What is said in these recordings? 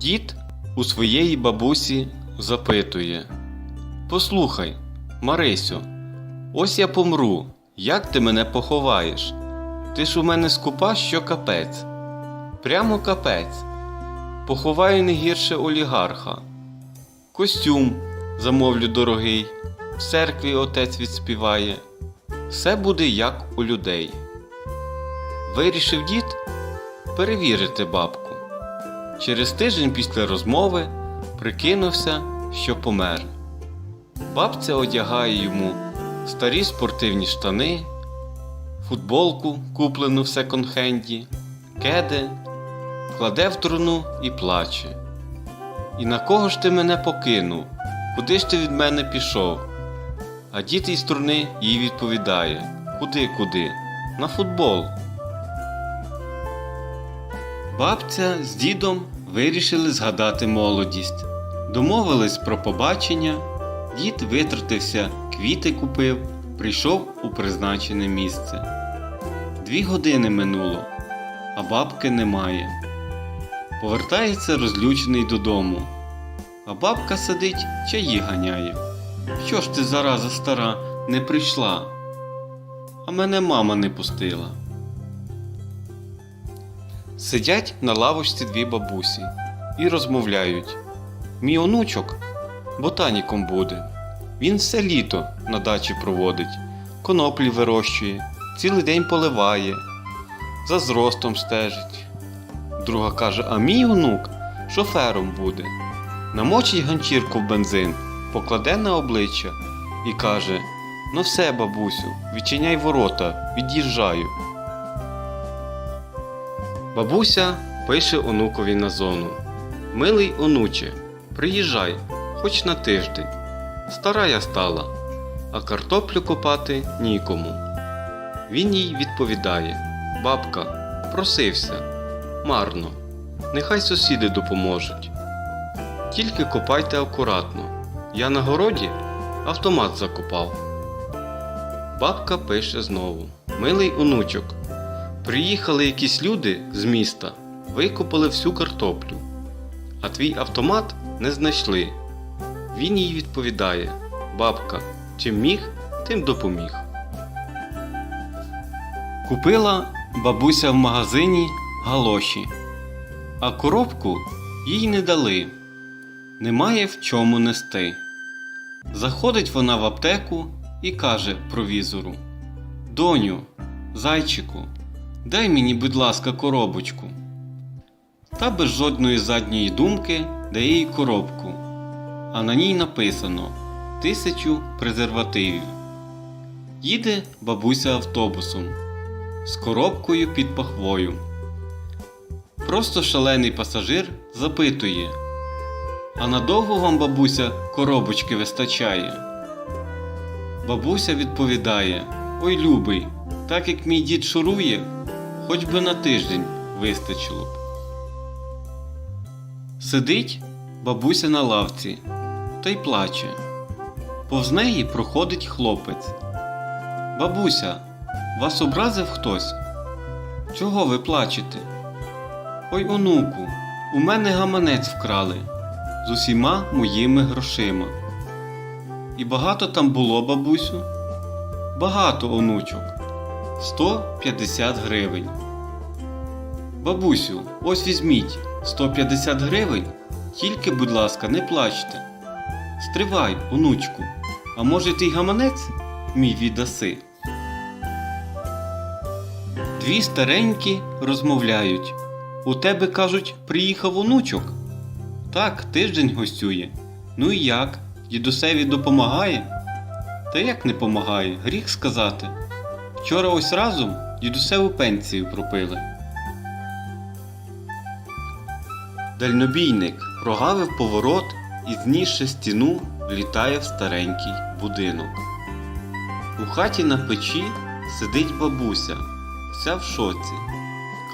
Дід у своєї бабусі запитує Послухай, Марисю, ось я помру, як ти мене поховаєш? Ти ж у мене скупа, що капець. Прямо капець. Поховаю не гірше олігарха. Костюм замовлю дорогий, в церкві отець відспіває. Все буде як у людей. Вирішив дід перевірити бабку. Через тиждень після розмови прикинувся, що помер. Бабця одягає йому старі спортивні штани, футболку, куплену в секонд-хенді, кеди, кладе в труну і плаче. І на кого ж ти мене покинув? Куди ж ти від мене пішов? А дід із труни їй відповідає: Куди, куди? На футбол. Бабця з дідом вирішили згадати молодість. Домовились про побачення. Дід витратився, квіти купив, прийшов у призначене місце. Дві години минуло, а бабки немає. Повертається розлючений додому. А бабка сидить, чаї ганяє. Що ж ти зараза стара не прийшла? А мене мама не пустила. Сидять на лавочці дві бабусі і розмовляють. Мій онучок ботаніком буде. Він все літо на дачі проводить, коноплі вирощує, цілий день поливає, за зростом стежить. Друга каже: А мій онук шофером буде. Намочить ганчірку в бензин, покладе на обличчя і каже: Ну все, бабусю, відчиняй ворота, від'їжджаю. Бабуся пише онукові на зону. Милий онуче, приїжджай, хоч на тиждень. Стара я стала, а картоплю копати нікому. Він їй відповідає: Бабка, просився, марно, нехай сусіди допоможуть. Тільки копайте акуратно. Я на городі автомат закопав. Бабка пише знову: Милий онучок, приїхали якісь люди з міста, викопали всю картоплю, а твій автомат не знайшли. Він їй відповідає: Бабка, чим міг, тим допоміг. Купила бабуся в магазині галоші, а коробку їй не дали. Немає в чому нести. Заходить вона в аптеку і каже провізору: Доню, зайчику, дай мені, будь ласка, коробочку. Та без жодної задньої думки дає їй коробку, а на ній написано Тисячу презервативів. Їде бабуся автобусом з коробкою під пахвою. Просто шалений пасажир запитує. А надовго вам, бабуся, коробочки вистачає? Бабуся відповідає: Ой, любий, так як мій дід шурує, хоч би на тиждень вистачило б. Сидить бабуся на лавці та й плаче. Повз неї проходить хлопець. Бабуся, вас образив хтось? Чого ви плачете? Ой, онуку, у мене гаманець вкрали з усіма моїми грошима. І багато там було, бабусю? Багато онучок. 150 гривень. Бабусю, ось візьміть 150 гривень, тільки, будь ласка, не плачте. Стривай, онучку, а може ти й гаманець мій віддаси? Дві старенькі розмовляють. У тебе, кажуть, приїхав онучок. Так, тиждень гостює. Ну і як? Дідусеві допомагає? Та як не помагає, гріх сказати. Вчора ось разом дідусеву пенсію пропили. Дальнобійник прогавив поворот і, знісши стіну, влітає в старенький будинок. У хаті на печі сидить бабуся, вся в шоці,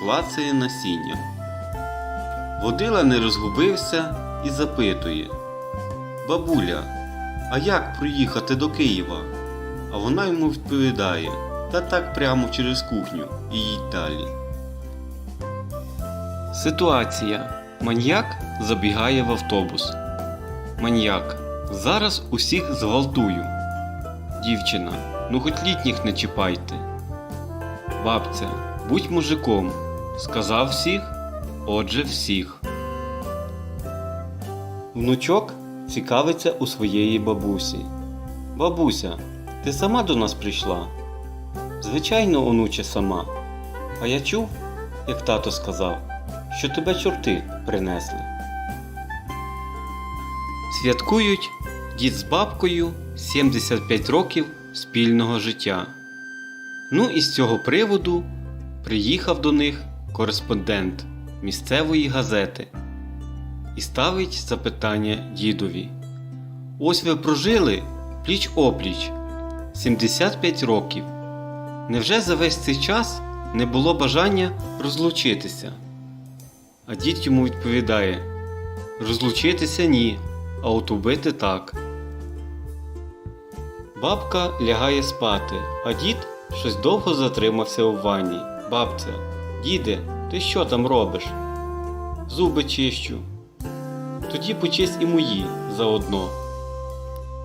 клацає насіння. Водила не розгубився і запитує Бабуля, а як проїхати до Києва? А вона йому відповідає Та так прямо через кухню і їдь далі. Ситуація. Маньяк забігає в автобус. Маньяк. Зараз усіх зґвалтую. Дівчина. Ну хоч літніх не чіпайте. Бабця. Будь мужиком. Сказав всіх, отже всіх. Внучок цікавиться у своєї бабусі. Бабуся, ти сама до нас прийшла? Звичайно, онуче сама. А я чув, як тато сказав, що тебе чорти принесли. Святкують дід з бабкою 75 років спільного життя. Ну і з цього приводу приїхав до них кореспондент місцевої газети і ставить запитання дідові. Ось ви прожили пліч опліч 75 років. Невже за весь цей час не було бажання розлучитися? А дід йому відповідає: Розлучитися ні, а от убити так. Бабка лягає спати, а дід щось довго затримався у ванні. Бабця, діде, ти що там робиш? Зуби чищу. Тоді почись і мої заодно.